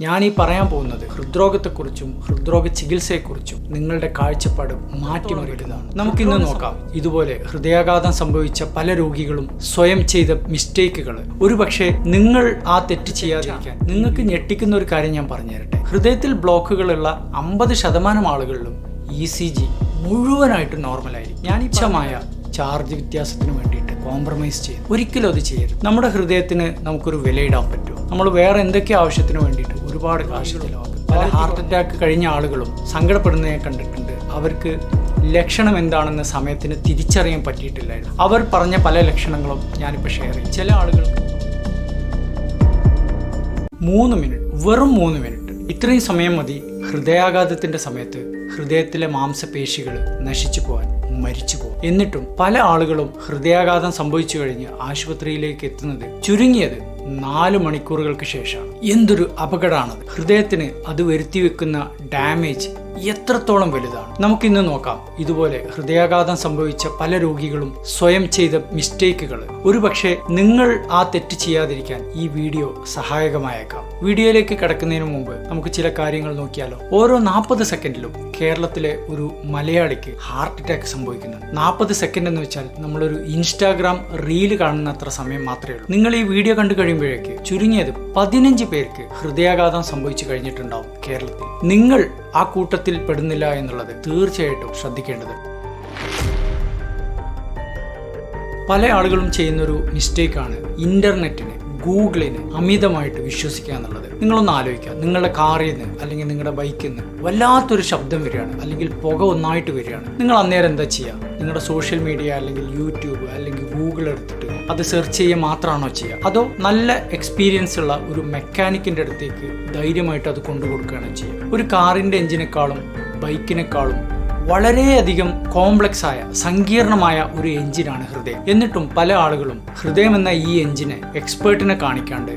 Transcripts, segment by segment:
ഞാൻ ഈ പറയാൻ പോകുന്നത് ഹൃദ്രോഗത്തെക്കുറിച്ചും ഹൃദ്രോഗ ചികിത്സയെക്കുറിച്ചും നിങ്ങളുടെ കാഴ്ചപ്പാട് മാറ്റിമറിയുന്നതാണ് നമുക്കിന്ന് നോക്കാം. ഇതുപോലെ ഹൃദയാഘാതം സംഭവിച്ച പല രോഗികളും സ്വയം ചെയ്ത മിസ്റ്റേക്കുകൾ ഒരുപക്ഷെ നിങ്ങൾ ആ തെറ്റ് ചെയ്യാതിരിക്കാൻ നിങ്ങൾക്ക് ഞെട്ടിക്കുന്ന ഒരു കാര്യം ഞാൻ പറഞ്ഞുതരട്ടെ. ഹൃദയത്തിൽ ബ്ലോക്കുകളുള്ള അമ്പത് ശതമാനം ആളുകളിലും ഇ സി ജി മുഴുവനായിട്ട് നോർമലായിരിക്കും. ഞാൻ ഇച്ഛമായ ചാർജ് വ്യത്യാസത്തിന് വേണ്ടിയിട്ട് കോംപ്രമൈസ് ചെയ്യും ഒരിക്കലും അത് ചെയ്യരുത്. നമ്മുടെ ഹൃദയത്തിന് നമുക്കൊരു വിലയിടാൻ പറ്റും നമ്മൾ വേറെ എന്തൊക്കെ ആവശ്യത്തിന് വേണ്ടിയിട്ട് ഒരുപാട് കാശ് ചിലവാക്കും പല ഹാർട്ട് അറ്റാക്ക് കഴിഞ്ഞ ആളുകളും സങ്കടപ്പെടുന്നത് കണ്ടിട്ടുണ്ട്. അവർക്ക് ലക്ഷണം എന്താണെന്ന് സമയത്തിന് തിരിച്ചറിയാൻ പറ്റിയിട്ടില്ലായിരുന്നു. അവർ പറഞ്ഞ പല ലക്ഷണങ്ങളും ഞാനിപ്പോൾ ഷെയർ ചെയ്യും. ചില ആളുകൾക്ക് മൂന്ന് മിനിറ്റ് വെറും മൂന്ന് മിനിറ്റ് ഇത്രയും സമയം മതി ഹൃദയാഘാതത്തിന്റെ സമയത്ത് ഹൃദയത്തിലെ മാംസപേശികൾ നശിച്ചു പോകാൻ മരിച്ചു പോകും എന്നിട്ടും പല ആളുകളും ഹൃദയാഘാതം സംഭവിച്ചു കഴിഞ്ഞ് ആശുപത്രിയിലേക്ക് എത്തുന്നത് ചുരുങ്ങിയത് നാല് മണിക്കൂറുകൾക്ക് ശേഷമാണ്. എന്തൊരു അപകടമാണത്. ഹൃദയത്തിന് അത് വരുത്തി വെക്കുന്ന ഡാമേജ് എത്രത്തോളം വലുതാണ്? നമുക്കിന്ന് നോക്കാം. ഇതുപോലെ ഹൃദയാഘാതം സംഭവിച്ച പല രോഗികളും സ്വയം ചെയ്ത മിസ്റ്റേക്കുകൾ. ഒരുപക്ഷെ നിങ്ങൾ ആ തെറ്റ് ചെയ്യാതിരിക്കാൻ ഈ വീഡിയോ സഹായകമായേക്കാം. വീഡിയോയിലേക്ക് കടക്കുന്നതിന് മുമ്പ് നമുക്ക് ചില കാര്യങ്ങൾ നോക്കിയാലോ? ഓരോ നാൽപ്പത് സെക്കൻഡിലും കേരളത്തിലെ ഒരു മലയാളിക്ക് ഹാർട്ട് അറ്റാക്ക് സംഭവിക്കുന്നു. നാൽപ്പത് സെക്കൻഡ് എന്ന് വെച്ചാൽ നമ്മളൊരു ഇൻസ്റ്റാഗ്രാം റീൽ കാണുന്ന അത്ര സമയം മാത്രമേ ഉള്ളൂ. നിങ്ങൾ ഈ വീഡിയോ കണ്ടു കഴിയുമ്പോഴേക്ക് ചുരുങ്ങിയത് പതിനഞ്ച് പേർക്ക് ഹൃദയാഘാതം സംഭവിച്ചു കഴിഞ്ഞിട്ടുണ്ടാവും കേരളത്തിൽ. നിങ്ങൾ ആ കൂട്ടത്തിൽ പെടുന്നില്ല എന്നുള്ളത് തീർച്ചയായിട്ടും ശ്രദ്ധിക്കേണ്ടതുണ്ട് പല ആളുകളും ചെയ്യുന്നൊരു മിസ്റ്റേക്കാണ് ഇന്റർനെറ്റിനെ. ഗൂഗിളിനെ അമിതമായിട്ട് വിശ്വസിക്കുക എന്നുള്ളത്. നിങ്ങളൊന്ന് ആലോചിക്കുക. നിങ്ങളുടെ കാറിൽ നിന്ന് അല്ലെങ്കിൽ നിങ്ങളുടെ ബൈക്കിൽ നിന്ന് വല്ലാത്തൊരു ശബ്ദം വരികയാണ്. അല്ലെങ്കിൽ പുക ഒന്നായിട്ട് വരികയാണ്. നിങ്ങൾ അന്നേരം എന്താ ചെയ്യുക? നിങ്ങളുടെ സോഷ്യൽ മീഡിയ അല്ലെങ്കിൽ യൂട്യൂബ് അല്ലെങ്കിൽ ഗൂഗിൾ എടുത്തിട്ട് അത് സെർച്ച് ചെയ്യുക മാത്രമാണോ ചെയ്യുക? അതോ നല്ല എക്സ്പീരിയൻസ് ഉള്ള ഒരു മെക്കാനിക്കിന്റെ അടുത്തേക്ക് ധൈര്യമായിട്ട് അത് കൊണ്ടു കൊടുക്കുകയാണ് ചെയ്യുക. ഒരു കാറിന്റെ എഞ്ചിനേക്കാളും ബൈക്കിനേക്കാളും വളരെയധികം കോംപ്ലക്സ് ആയ സങ്കീർണമായ ഒരു എഞ്ചിനാണ് ഹൃദയം. എന്നിട്ടും പല ആളുകളും ഹൃദയം എന്ന ഈ എഞ്ചിനെ എക്സ്പേർട്ടിനെ കാണിക്കാണ്ട്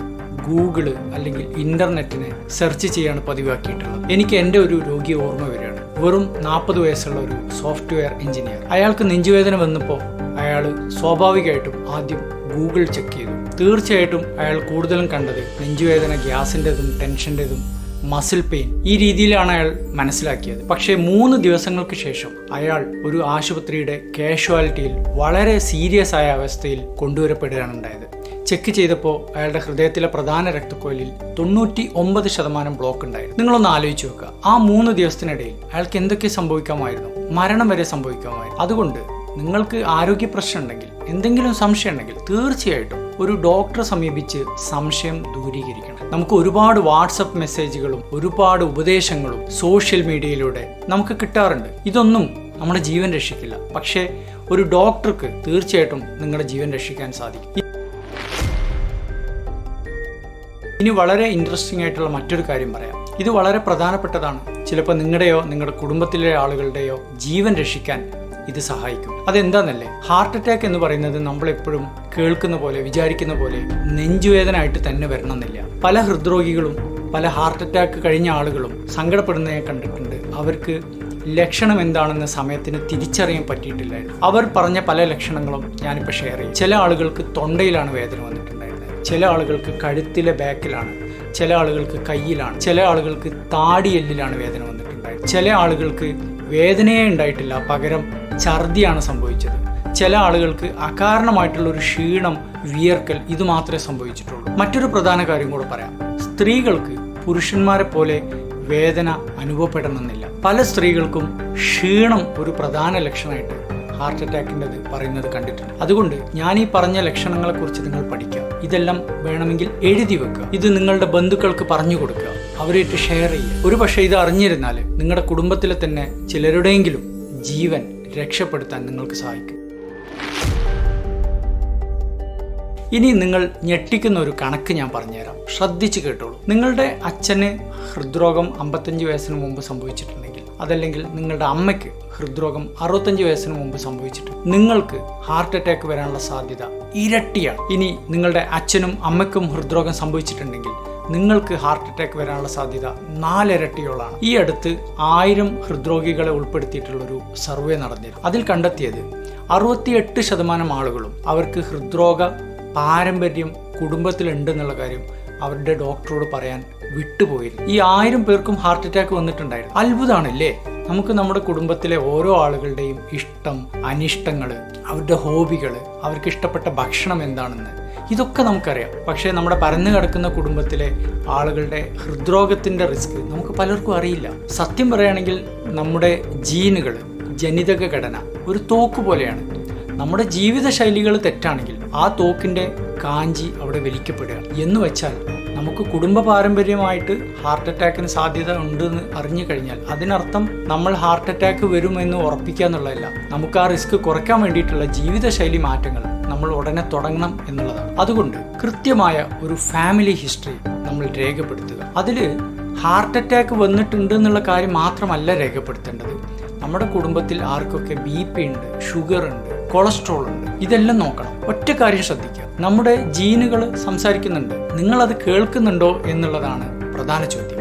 ഗൂഗിൾ അല്ലെങ്കിൽ ഇന്റർനെറ്റിനെ സെർച്ച് ചെയ്യാണ് പതിവാക്കിയിട്ടുള്ളത്. എനിക്ക് എന്റെ ഒരു രോഗി ഓർമ്മ വരികയാണ്. വെറും നാൽപ്പത് വയസ്സുള്ള ഒരു സോഫ്റ്റ്വെയർ എഞ്ചിനീയർ. അയാൾക്ക് നെഞ്ചുവേദന വന്നപ്പോൾ അയാൾ സ്വാഭാവികമായിട്ടും ആദ്യം ഗൂഗിൾ ചെക്ക് ചെയ്തു. തീർച്ചയായിട്ടും അയാൾ കൂടുതലും കണ്ടത് നെഞ്ചുവേദന ഗ്യാസിന്റെതും ടെൻഷന്റെതും മസിൽ പെയിൻ ഈ രീതിയിലാണ് അയാൾ മനസ്സിലാക്കിയത്. പക്ഷേ മൂന്ന് ദിവസങ്ങൾക്ക് ശേഷം അയാൾ ഒരു ആശുപത്രിയുടെ കാഷ്വാലിറ്റിയിൽ വളരെ സീരിയസ് ആയ അവസ്ഥയിൽ കൊണ്ടുവരപ്പെടുകയാണ് ഉണ്ടായത്. ചെക്ക് ചെയ്തപ്പോൾ അയാളുടെ ഹൃദയത്തിലെ പ്രധാന രക്തക്കോലിൽ തൊണ്ണൂറ്റി ഒമ്പത് ശതമാനം ബ്ലോക്ക് ഉണ്ടായിരുന്നു. നിങ്ങളൊന്ന് ആലോചിച്ച് നോക്കുക. ആ മൂന്ന് ദിവസത്തിനിടയിൽ അയാൾക്ക് എന്തൊക്കെ സംഭവിക്കാമായിരുന്നു? മരണം വരെ സംഭവിക്കാമായിരുന്നു. അതുകൊണ്ട് നിങ്ങൾക്ക് ആരോഗ്യ പ്രശ്നം ഉണ്ടെങ്കിൽ എന്തെങ്കിലും സംശയം ഉണ്ടെങ്കിൽ തീർച്ചയായിട്ടും ഒരു ഡോക്ടറെ സമീപിച്ച് സംശയം ദൂരീകരിക്കണം. നമുക്ക് ഒരുപാട് വാട്സപ്പ് മെസ്സേജുകളും ഒരുപാട് ഉപദേശങ്ങളും സോഷ്യൽ മീഡിയയിലൂടെ നമുക്ക് കിട്ടാറുണ്ട്. ഇതൊന്നും നമ്മുടെ ജീവൻ രക്ഷിക്കില്ല. പക്ഷേ ഒരു ഡോക്ടർക്ക് തീർച്ചയായിട്ടും നിങ്ങളുടെ ജീവൻ രക്ഷിക്കാൻ സാധിക്കും. ഇനി വളരെ ഇൻട്രസ്റ്റിംഗ് ആയിട്ടുള്ള മറ്റൊരു കാര്യം പറയാം. ഇത് വളരെ പ്രധാനപ്പെട്ടതാണ്. ചിലപ്പോൾ നിങ്ങളുടെയോ നിങ്ങളുടെ കുടുംബത്തിലെ ആളുകളുടെയോ ജീവൻ രക്ഷിക്കാൻ ഇത് സഹായിക്കും. അതെന്താന്നല്ലേ? ഹാർട്ട് അറ്റാക്ക് എന്ന് പറയുന്നത് നമ്മളെപ്പോഴും കേൾക്കുന്ന പോലെ വിചാരിക്കുന്ന പോലെ നെഞ്ചുവേദന ആയിട്ട് തന്നെ വരണമെന്നില്ല. പല ഹൃദ്രോഗികളും പല ഹാർട്ട് അറ്റാക്ക് കഴിഞ്ഞ ആളുകളും സങ്കടപ്പെടുന്നത് ഞാൻ കണ്ടിട്ടുണ്ട്. അവർക്ക് ലക്ഷണം എന്താണെന്ന് സമയത്തിന് തിരിച്ചറിയാൻ പറ്റിയിട്ടില്ലായിരുന്നു. അവർ പറഞ്ഞ പല ലക്ഷണങ്ങളും ഞാനിപ്പോൾ ഷെയർ ചെയ്യും. ചില ആളുകൾക്ക് തൊണ്ടയിലാണ് വേദന വന്നിട്ടുണ്ടായിരുന്നത്. ചില ആളുകൾക്ക് കഴുത്തിലെ ബാക്കിലാണ് ചില ആളുകൾക്ക് കയ്യിലാണ് ചില ആളുകൾക്ക് താടിയെല്ലിലാണ് വേദന വന്നിട്ടുണ്ടായിരുന്നത്. ചില ആളുകൾക്ക് വേദനയേ ഉണ്ടായിട്ടില്ല. പകരം ഛർദിയാണ് സംഭവിച്ചത്. ചില ആളുകൾക്ക് അകാരണമായിട്ടുള്ള ഒരു ക്ഷീണം വിയർക്കൽ ഇത് മാത്രമേ സംഭവിച്ചിട്ടുള്ളൂ. മറ്റൊരു പ്രധാന കാര്യം കൂടെ പറയാം. സ്ത്രീകൾക്ക് പുരുഷന്മാരെ പോലെ വേദന അനുഭവപ്പെടണമെന്നില്ല. പല സ്ത്രീകൾക്കും ക്ഷീണം ഒരു പ്രധാന ലക്ഷണമായിട്ട് ഹാർട്ട് അറ്റാക്കിന്റെത് പറയുന്നത് കണ്ടിട്ടുണ്ട്. അതുകൊണ്ട് ഞാൻ ഈ പറഞ്ഞ ലക്ഷണങ്ങളെ കുറിച്ച് നിങ്ങൾ പഠിക്കുക. ഇതെല്ലാം വേണമെങ്കിൽ എഴുതി വെക്കുക. ഇത് നിങ്ങളുടെ ബന്ധുക്കൾക്ക് പറഞ്ഞു കൊടുക്കുക. അവരായിട്ട് ഷെയർ ചെയ്യുക. ഒരു പക്ഷേ ഇത് അറിഞ്ഞിരുന്നാൽ നിങ്ങളുടെ കുടുംബത്തിലെ തന്നെ ചിലരുടെയെങ്കിലും ജീവൻ രക്ഷപ്പെടുത്താൻ നിങ്ങൾക്ക് സഹായിക്കും. ഇനി നിങ്ങൾ ഞെട്ടിക്കുന്ന ഒരു കണക്ക് ഞാൻ പറഞ്ഞുതരാം. ശ്രദ്ധിച്ച് കേട്ടോളൂ. നിങ്ങളുടെ അച്ഛന് ഹൃദ്രോഗം അമ്പത്തഞ്ച് വയസ്സിന് മുമ്പ് സംഭവിച്ചിട്ടുണ്ടെങ്കിൽ അതല്ലെങ്കിൽ നിങ്ങളുടെ അമ്മയ്ക്ക് ഹൃദ്രോഗം അറുപത്തഞ്ച് വയസ്സിന് മുമ്പ് സംഭവിച്ചിട്ട് നിങ്ങൾക്ക് ഹാർട്ട് അറ്റാക്ക് വരാനുള്ള സാധ്യത ഇരട്ടിയാണ്. ഇനി നിങ്ങളുടെ അച്ഛനും അമ്മയ്ക്കും ഹൃദ്രോഗം സംഭവിച്ചിട്ടുണ്ടെങ്കിൽ നിങ്ങൾക്ക് ഹാർട്ട് അറ്റാക്ക് വരാനുള്ള സാധ്യത നാലിരട്ടിയോളാണ്. ഈ അടുത്ത് ആയിരം ഹൃദ്രോഗികളെ ഉൾപ്പെടുത്തിയിട്ടുള്ള ഒരു സർവേ നടന്നിരുന്നു. അതിൽ കണ്ടെത്തിയത് അറുപത്തിയെട്ട് ശതമാനം ആളുകളും അവർക്ക് ഹൃദ്രോഗ പാരമ്പര്യം കുടുംബത്തിലുണ്ടെന്നുള്ള കാര്യം അവരുടെ ഡോക്ടറോട് പറയാൻ വിട്ടുപോയിരുന്നു. ഈ ആയിരം പേർക്കും ഹാർട്ട് അറ്റാക്ക് വന്നിട്ടുണ്ടായിരുന്നു. അത്ഭുതമാണല്ലേ? നമുക്ക് നമ്മുടെ കുടുംബത്തിലെ ഓരോ ആളുകളുടെയും ഇഷ്ടം അനിഷ്ടങ്ങൾ അവരുടെ ഹോബികൾ അവർക്ക് ഇഷ്ടപ്പെട്ട ഭക്ഷണം എന്താണെന്ന് ഇതൊക്കെ നമുക്കറിയാം. പക്ഷേ നമ്മുടെ പരന്നു കിടക്കുന്ന കുടുംബത്തിലെ ആളുകളുടെ ഹൃദ്രോഗത്തിന്റെ റിസ്ക് നമുക്ക് പലർക്കും അറിയില്ല. സത്യം പറയുകയാണെങ്കിൽ നമ്മുടെ ജീനുകൾ ജനിതക ഘടന ഒരു തോക്ക് പോലെയാണ്. നമ്മുടെ ജീവിത ശൈലികൾ തെറ്റാണെങ്കിൽ ആ തോക്കിന്റെ കാഞ്ചി അവിടെ വലിക്കപ്പെടുകയാണ് എന്ന് വെച്ചാൽ നമുക്ക് കുടുംബ പാരമ്പര്യമായിട്ട് ഹാർട്ട് അറ്റാക്കിന് സാധ്യത ഉണ്ടെന്ന് അറിഞ്ഞു കഴിഞ്ഞാൽ അതിനർത്ഥം നമ്മൾ ഹാർട്ട് അറ്റാക്ക് വരുമെന്ന് ഉറപ്പിക്കുക എന്നുള്ളതല്ല. നമുക്ക് ആ റിസ്ക് കുറയ്ക്കാൻ വേണ്ടിയിട്ടുള്ള ജീവിതശൈലി മാറ്റങ്ങൾ നമ്മൾ ഉടനെ തുടങ്ങണം എന്നുള്ളതാണ്. അതുകൊണ്ട് കൃത്യമായ ഒരു ഫാമിലി ഹിസ്റ്ററി നമ്മൾ രേഖപ്പെടുത്തുക. അതിൽ ഹാർട്ട് അറ്റാക്ക് വന്നിട്ടുണ്ട് എന്നുള്ള കാര്യം മാത്രമല്ല രേഖപ്പെടുത്തേണ്ടത്. നമ്മുടെ കുടുംബത്തിൽ ആർക്കൊക്കെ ബി പി ഉണ്ട് ഷുഗർ ഉണ്ട് കൊളസ്ട്രോൾ ഉണ്ട് ഇതെല്ലാം നോക്കണം. ഒറ്റ കാര്യം ശ്രദ്ധിക്കുക. നമ്മുടെ ജീനുകൾ സംസാരിക്കുന്നുണ്ട്. നിങ്ങളത് കേൾക്കുന്നുണ്ടോ എന്നുള്ളതാണ് പ്രധാന ചോദ്യം.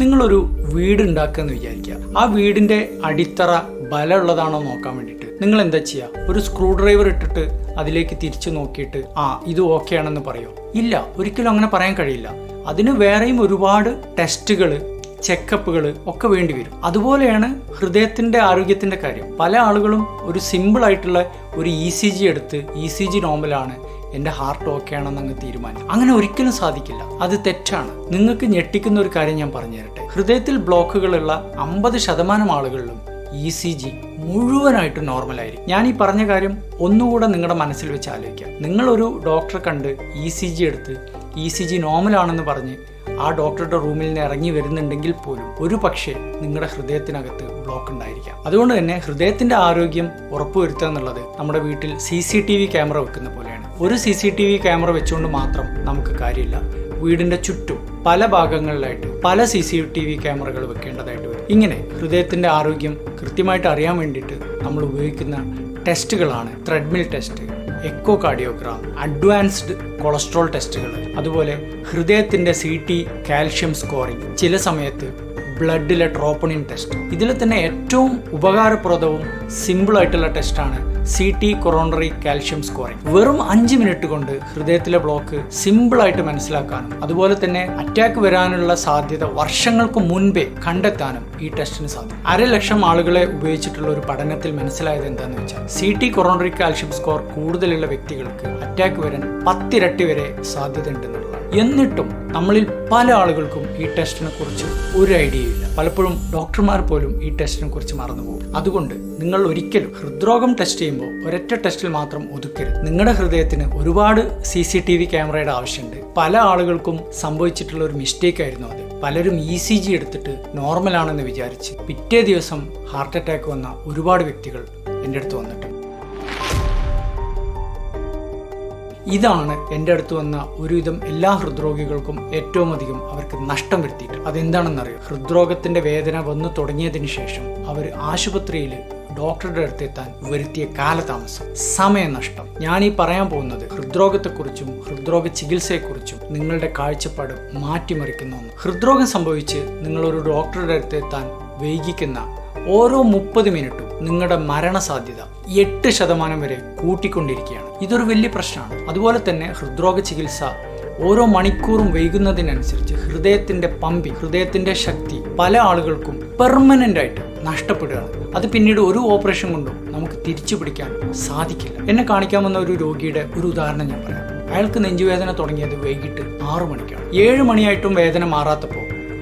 നിങ്ങളൊരു വീട് ഉണ്ടാക്കുക എന്ന് വിചാരിക്കുക. ആ വീടിന്റെ അടിത്തറ ബലമുള്ളതാണോ നോക്കാൻ വേണ്ടിയിട്ട്? നിങ്ങൾ എന്താ ചെയ്യുക ഒരു സ്ക്രൂ ഡ്രൈവർ ഇട്ടിട്ട് അതിലേക്ക് തിരിച്ചു നോക്കിയിട്ട് ആ ഇത് ഓക്കെ ആണെന്ന് പറയുമോ ഇല്ല ഒരിക്കലും അങ്ങനെ പറയാൻ കഴിയില്ല. അതിന് വേറെയും ഒരുപാട് ടെസ്റ്റുകൾ ചെക്കപ്പുകൾ ഒക്കെ വേണ്ടി വരും. അതുപോലെയാണ് ഹൃദയത്തിന്റെ ആരോഗ്യത്തിന്റെ കാര്യം. പല ആളുകളും ഒരു സിമ്പിളായിട്ടുള്ള ഒരു ഇ സി ജി എടുത്ത് ഇ സി ജി നോർമലാണ് എന്റെ ഹാർട്ട് ഓക്കെ ആണെന്ന് അങ്ങ് തീരുമാനിക്കും അങ്ങനെ ഒരിക്കലും സാധിക്കില്ല. അത് തെറ്റാണ്. നിങ്ങൾക്ക് ഞെട്ടിക്കുന്ന ഒരു കാര്യം ഞാൻ പറഞ്ഞുതരട്ടെ ഹൃദയത്തിൽ ബ്ലോക്കുകളുള്ള അമ്പത് ശതമാനം ആളുകളിലും ഇ സി ജി മുഴുവനായിട്ട് നോർമലായിരിക്കും ഞാൻ ഈ പറഞ്ഞ കാര്യം ഒന്നുകൂടെ നിങ്ങളുടെ മനസ്സിൽ വെച്ച് ആലോചിക്കാം. നിങ്ങളൊരു ഡോക്ടറെ കണ്ട് ഇ സി ജി എടുത്ത് ഇ സി ജി നോർമലാണെന്ന് പറഞ്ഞ് ആ ഡോക്ടറുടെ റൂമിൽ നിന്ന് ഇറങ്ങി വരുന്നുണ്ടെങ്കിൽ പോലും ഒരു പക്ഷേ നിങ്ങളുടെ ഹൃദയത്തിനകത്ത് ബ്ലോക്ക് ഉണ്ടായിരിക്കാം. അതുകൊണ്ട് തന്നെ ഹൃദയത്തിന്റെ ആരോഗ്യം ഉറപ്പുവരുത്തുക എന്നുള്ളത് നമ്മുടെ വീട്ടിൽ C C T V camera വെക്കുന്ന പോലെയാണ്. ഒരു C C T V camera വെച്ചുകൊണ്ട് മാത്രം നമുക്ക് കാര്യമില്ല. വീടിന്റെ ചുറ്റും പല ഭാഗങ്ങളിലായിട്ട് പല സി സി ടി വി ക്യാമറകൾ വെക്കേണ്ടതായിട്ട് വരും. ഇങ്ങനെ ഹൃദയത്തിന്റെ ആരോഗ്യം കൃത്യമായിട്ട് അറിയാൻ വേണ്ടിയിട്ട് നമ്മൾ ഉപയോഗിക്കുന്ന ടെസ്റ്റുകളാണ് treadmill test echocardiogram advanced cholesterol ടെസ്റ്റുകൾ അതുപോലെ ഹൃദയത്തിന്റെ സി ടി കാൽഷ്യം സ്കോറിംഗ് ചില സമയത്ത് ബ്ലഡിലെ ട്രോപ്പണിൻ ടെസ്റ്റ് ഇതിൽ തന്നെ ഏറ്റവും ഉപകാരപ്രദവും സിമ്പിൾ ആയിട്ടുള്ള ടെസ്റ്റാണ് C T coronary calcium scoring വെറും അഞ്ച് മിനിറ്റ് കൊണ്ട് ഹൃദയത്തിലെ ബ്ലോക്ക് സിമ്പിൾ ആയിട്ട് മനസ്സിലാക്കാനും അതുപോലെ തന്നെ അറ്റാക്ക് വരാനുള്ള സാധ്യത വർഷങ്ങൾക്ക് മുൻപേ കണ്ടെത്താനും ഈ ടെസ്റ്റിന് സാധിക്കും. അരലക്ഷം ആളുകളെ ഉപയോഗിച്ചിട്ടുള്ള ഒരു പഠനത്തിൽ മനസ്സിലായത് എന്താണെന്ന് വെച്ചാൽ C T coronary calcium score കൂടുതലുള്ള വ്യക്തികൾക്ക് അറ്റാക്ക് വരാൻ പത്തിരട്ടി വരെ സാധ്യത ഉണ്ടെന്നുള്ളതാണ്. എന്നിട്ടും നമ്മളിൽ പല ആളുകൾക്കും ഈ ടെസ്റ്റിനെ കുറിച്ച് ഒരു ഐഡിയ ഇല്ല. പലപ്പോഴും ഡോക്ടർമാർ പോലും ഈ ടെസ്റ്റിനെ കുറിച്ച് മറന്നുപോകും അതുകൊണ്ട് നിങ്ങൾ ഒരിക്കലും ഹൃദ്രോഗം ടെസ്റ്റ് ചെയ്യുമ്പോൾ ഒരൊറ്റ ടെസ്റ്റിൽ മാത്രം ഒതുക്കരുത്. നിങ്ങളുടെ ഹൃദയത്തിന് ഒരുപാട് സി സി ടി വി ക്യാമറയുടെ ആവശ്യമുണ്ട്. പല ആളുകൾക്കും സംഭവിച്ചിട്ടുള്ള ഒരു മിസ്റ്റേക്ക് ആയിരുന്നു അത്. പലരും ഇ സി ജി എടുത്തിട്ട് നോർമൽ ആണെന്ന് വിചാരിച്ച് പിറ്റേ ദിവസം ഹാർട്ട് അറ്റാക്ക് വന്ന ഒരുപാട് വ്യക്തികൾ എന്റെ അടുത്ത് വന്നിട്ടുണ്ട്. ഇതാണ് എന്റെ അടുത്ത് വന്ന ഒരുവിധം എല്ലാ ഹൃദ്രോഗികൾക്കും ഏറ്റവും അധികം അവർക്ക് നഷ്ടം വരുത്തിയിട്ട്. അതെന്താണെന്നറിയോ? ഹൃദ്രോഗത്തിന്റെ വേദന വന്നു തുടങ്ങിയതിന് ശേഷം അവർ ആശുപത്രിയിൽ ഡോക്ടറുടെ അടുത്തെത്താൻ വരുത്തിയ കാലതാമസം. സമയനഷ്ടം ഞാൻ ഈ പറയാൻ പോകുന്നത് ഹൃദ്രോഗത്തെക്കുറിച്ചും ഹൃദ്രോഗ ചികിത്സയെക്കുറിച്ചും നിങ്ങളുടെ കാഴ്ചപ്പാട് മാറ്റിമറിക്കുന്ന ഒന്ന്. ഹൃദ്രോഗം സംഭവിച്ച് നിങ്ങളൊരു ഡോക്ടറുടെ അടുത്തെത്താൻ വൈകിക്കുന്ന ഓരോ മുപ്പത് മിനിറ്റും നിങ്ങളുടെ മരണസാധ്യത എട്ട് ശതമാനം വരെ കൂട്ടിക്കൊണ്ടിരിക്കുകയാണ്. ഇതൊരു വലിയ പ്രശ്നമാണ്. അതുപോലെ തന്നെ ഹൃദ്രോഗ ചികിത്സ ഓരോ മണിക്കൂറും വൈകുന്നതിനനുസരിച്ച് ഹൃദയത്തിന്റെ പമ്പി ഹൃദയത്തിന്റെ ശക്തി പല ആളുകൾക്കും പെർമനന്റ് ആയിട്ട് നഷ്ടപ്പെടുകയാണ്. അത് പിന്നീട് ഒരു ഓപ്പറേഷൻ കൊണ്ടും നമുക്ക് തിരിച്ചു പിടിക്കാൻ സാധിക്കില്ല. എന്നെ കാണിക്കാൻ വന്ന ഒരു രോഗിയുടെ ഒരു ഉദാഹരണം ഞാൻ പറയാം. അയാൾക്ക് നെഞ്ചുവേദന തുടങ്ങിയത് വൈകിട്ട് ആറു മണിക്കാണ്. ഏഴ് മണിയായിട്ടും വേദന മാറാത്തപ്പോൾ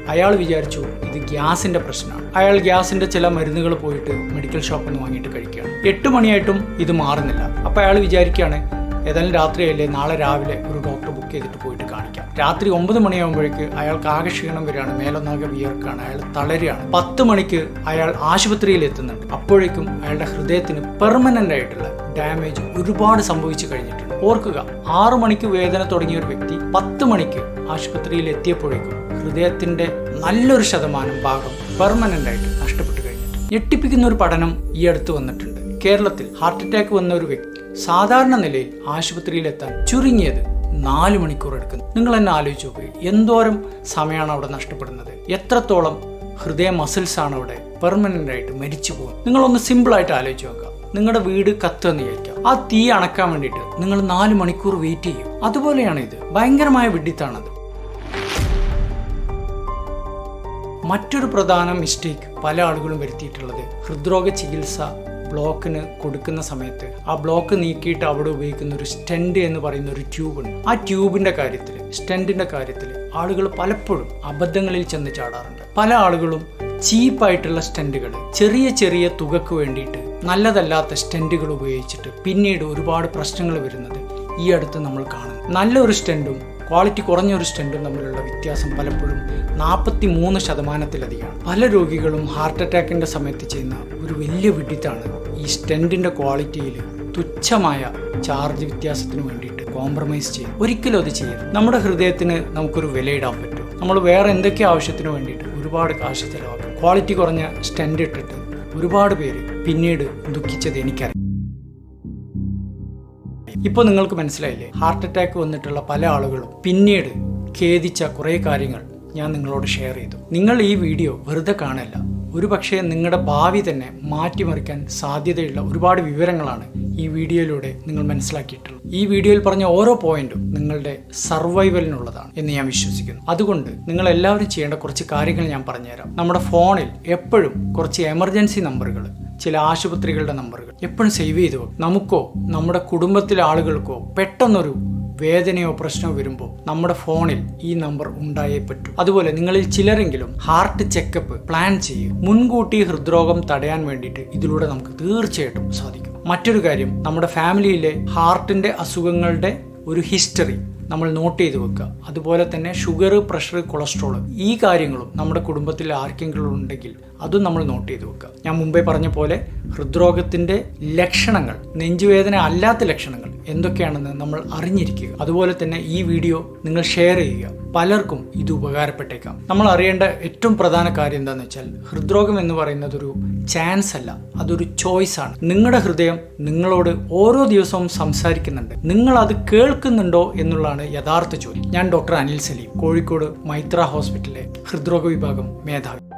അയാൾ വിചാരിച്ചു ഇത് ഗ്യാസിന്റെ പ്രശ്നമാണ്. അയാൾ ഗ്യാസിന്റെ ചില മരുന്നുകൾ പോയിട്ട് മെഡിക്കൽ ഷോപ്പിൽ നിന്ന് വാങ്ങിയിട്ട് കഴിക്കുകയാണ്. എട്ട് മണിയായിട്ടും ഇത് മാറുന്നില്ല. അപ്പൊ അയാൾ വിചാരിക്കുകയാണ് ഏതായാലും രാത്രിയല്ലേ നാളെ രാവിലെ ഒരു ഡോക്ടർ ബുക്ക് ചെയ്തിട്ട് പോയിട്ട് കാണിക്കാം. രാത്രി ഒമ്പത് മണിയാകുമ്പോഴേക്ക് അയാൾക്ക് ആകെ ക്ഷീണം വരികയാണ് മേലൊന്നാകെ വിയർക്കാണ് അയാൾ തളരുകയാണ്. പത്ത് മണിക്ക് അയാൾ ആശുപത്രിയിൽ എത്തുന്നുണ്ട്. അപ്പോഴേക്കും അയാളുടെ ഹൃദയത്തിന് പെർമനന്റ് ആയിട്ടുള്ള ഡാമേജ് ഒരുപാട് സംഭവിച്ചു കഴിഞ്ഞിട്ടുണ്ട്. ഓർക്കുക ആറു മണിക്ക് വേദന തുടങ്ങിയ ഒരു വ്യക്തി പത്ത് മണിക്ക് ആശുപത്രിയിൽ എത്തിയപ്പോഴേക്കും ഹൃദയത്തിന്റെ നല്ലൊരു ശതമാനം ഭാഗം പെർമനന്റ് ആയിട്ട് നഷ്ടപ്പെട്ടു കഴിഞ്ഞിട്ട് ഞെട്ടിപ്പിക്കുന്ന ഒരു പഠനം ഈ അടുത്ത് വന്നിട്ടുണ്ട്. കേരളത്തിൽ ഹാർട്ട് അറ്റാക്ക് വന്ന ഒരു വ്യക്തി സാധാരണ നിലയിൽ ആശുപത്രിയിലെത്താൻ ചുരുങ്ങിയത് നാല് മണിക്കൂർ എടുക്കുന്നു. നിങ്ങൾ എന്നെ ആലോചിച്ച് നോക്കുക എന്തോരം സമയമാണ് അവിടെ നഷ്ടപ്പെടുന്നത്? എത്രത്തോളം ഹൃദയ മസിൽസ് ആണ് അവിടെ പെർമനന്റ് ആയിട്ട് മരിച്ചു പോകുന്നത്? നിങ്ങളൊന്ന് സിമ്പിളായിട്ട് ആലോചിച്ച് നോക്കുക നിങ്ങളുടെ വീട് കത്തുമെന്ന് വിചാരിക്കാം ആ തീ അണക്കാൻ വേണ്ടിയിട്ട് നിങ്ങൾ നാല് മണിക്കൂർ വെയിറ്റ് ചെയ്യും. അതുപോലെയാണ് ഇത്. ഭയങ്കരമായ വിഡിത്താണത് മറ്റൊരു പ്രധാന മിസ്റ്റേക്ക് പല ആളുകളും വരുത്തിയിട്ടുള്ളത്. ഹൃദ്രോഗ ചികിത്സ ബ്ലോക്കിന് കൊടുക്കുന്ന സമയത്ത്. ആ ബ്ലോക്ക് നീക്കിയിട്ട് അവിടെ ഉപയോഗിക്കുന്ന ഒരു സ്റ്റെൻഡ് എന്ന് പറയുന്ന ഒരു ട്യൂബ് ഉണ്ട്. ആ ട്യൂബിന്റെ കാര്യത്തിൽ സ്റ്റെൻഡിന്റെ കാര്യത്തിൽ ആളുകൾ പലപ്പോഴും അബദ്ധങ്ങളിൽ ചെന്ന് ചാടാറുണ്ട്. പല ആളുകളും ചീപ്പായിട്ടുള്ള സ്റ്റെൻഡുകൾ ചെറിയ ചെറിയ തുകക്ക് വേണ്ടിയിട്ട് നല്ലതല്ലാത്ത സ്റ്റെൻഡുകൾ ഉപയോഗിച്ചിട്ട് പിന്നീട് ഒരുപാട് പ്രശ്നങ്ങൾ വരുന്നത് ഈ അടുത്ത് നമ്മൾ കാണുന്നു നല്ലൊരു സ്റ്റെൻഡും ക്വാളിറ്റി കുറഞ്ഞ ഒരു സ്റ്റെന്റും തമ്മിലുള്ള വ്യത്യാസം പലപ്പോഴും നാൽപ്പത്തി മൂന്ന് ശതമാനത്തിലധികമാണ് പല രോഗികളും ഹാർട്ട് അറ്റാക്കിന്റെ സമയത്ത് ചെയ്യുന്ന ഒരു വലിയ വിഡിത്താണ് ഈ സ്റ്റെന്റിന്റെ ക്വാളിറ്റിയിൽ തുച്ഛമായ ചാർജ് വ്യത്യാസത്തിന് വേണ്ടിയിട്ട് കോംപ്രമൈസ് ചെയ്യും ഒരിക്കലും അത് ചെയ്യരുത്. നമ്മുടെ ഹൃദയത്തിന് നമുക്കൊരു വിലയിടാൻ പറ്റും. നമ്മൾ വേറെ എന്തൊക്കെ ആവശ്യത്തിന് വേണ്ടിയിട്ട് ഒരുപാട് കാശ് ചിലവാക്കും. ക്വാളിറ്റി കുറഞ്ഞ സ്റ്റെന്റ് ഇട്ടിട്ട് ഒരുപാട് പേര് പിന്നീട് ദുഃഖിച്ചത് എനിക്കറിയാം. ഇപ്പോൾ നിങ്ങൾക്ക് മനസ്സിലായില്ലേ? ഹാർട്ട് അറ്റാക്ക് വന്നിട്ടുള്ള പല ആളുകളും പിന്നീട് ഖേദിച്ച കുറേ കാര്യങ്ങൾ ഞാൻ നിങ്ങളോട് ഷെയർ ചെയ്തു. നിങ്ങൾ ഈ വീഡിയോ വെറുതെ കാണല്ല. ഒരു പക്ഷേ നിങ്ങളുടെ ഭാവി തന്നെ മാറ്റിമറിക്കാൻ സാധ്യതയുള്ള ഒരുപാട് വിവരങ്ങളാണ് ഈ വീഡിയോയിലൂടെ നിങ്ങൾ മനസ്സിലാക്കിയിട്ടുള്ളത്. ഈ വീഡിയോയിൽ പറഞ്ഞ ഓരോ പോയിന്റും നിങ്ങളുടെ സർവൈവലിനുള്ളതാണ് എന്ന് ഞാൻ വിശ്വസിക്കുന്നു. അതുകൊണ്ട് നിങ്ങൾ എല്ലാവരും ചെയ്യേണ്ട കുറച്ച് കാര്യങ്ങൾ ഞാൻ പറഞ്ഞുതരാം. നമ്മുടെ ഫോണിൽ എപ്പോഴും കുറച്ച് എമർജൻസി നമ്പറുകൾ ചില ആശുപത്രികളുടെ നമ്പറുകൾ. എപ്പോഴും സേവ് ചെയ്തു നമുക്കോ നമ്മുടെ കുടുംബത്തിലെ ആളുകൾക്കോ പെട്ടെന്നൊരു വേദനയോ പ്രശ്നമോ വരുമ്പോൾ നമ്മുടെ ഫോണിൽ ഈ നമ്പർ ഉണ്ടായേ പറ്റൂ. അതുപോലെ നിങ്ങളിൽ ചിലരെങ്കിലും ഹാർട്ട് ചെക്കപ്പ് പ്ലാൻ ചെയ്യും മുൻകൂട്ടി ഹൃദ്രോഗം തടയാൻ വേണ്ടിയിട്ട് ഇതിലൂടെ നമുക്ക് തീർച്ചയായിട്ടും സാധിക്കും. മറ്റൊരു കാര്യം നമ്മുടെ ഫാമിലിയിലെ ഹാർട്ടിന്റെ അസുഖങ്ങളുടെ ഒരു ഹിസ്റ്ററി നമ്മൾ നോട്ട് ചെയ്ത് വെക്കുക. അതുപോലെ തന്നെ ഷുഗർ പ്രഷർ കൊളസ്ട്രോൾ ഈ കാര്യങ്ങളും നമ്മുടെ കുടുംബത്തിൽ ആർക്കെങ്കിലും ഉണ്ടെങ്കിൽ അതും നമ്മൾ നോട്ട് ചെയ്ത് വെക്കുക. ഞാൻ മുമ്പേ പറഞ്ഞ പോലെ ഹൃദ്രോഗത്തിന്റെ ലക്ഷണങ്ങൾ നെഞ്ചുവേദന അല്ലാത്ത ലക്ഷണങ്ങൾ എന്തൊക്കെയാണെന്ന് നമ്മൾ അറിഞ്ഞിരിക്കുക. അതുപോലെ തന്നെ ഈ വീഡിയോ നിങ്ങൾ ഷെയർ ചെയ്യുക. പലർക്കും ഇത് ഉപകാരപ്പെട്ടേക്കാം. നമ്മൾ അറിയേണ്ട ഏറ്റവും പ്രധാന കാര്യം എന്താണെന്ന് വെച്ചാൽ ഹൃദ്രോഗം എന്ന് പറയുന്നത് ഒരു ചാൻസ് അല്ല. അതൊരു ചോയ്സ് ആണ്. നിങ്ങളുടെ ഹൃദയം നിങ്ങളോട് ഓരോ ദിവസവും സംസാരിക്കുന്നുണ്ട്. നിങ്ങൾ അത് കേൾക്കുന്നുണ്ടോ എന്നുള്ളതാണ് യഥാർത്ഥ ചോദ്യം. ഞാൻ ഡോക്ടർ അനിൽ സലീം കോഴിക്കോട് മൈത്ര ഹോസ്പിറ്റലിലെ ഹൃദ്രോഗ വിഭാഗം മേധാവി.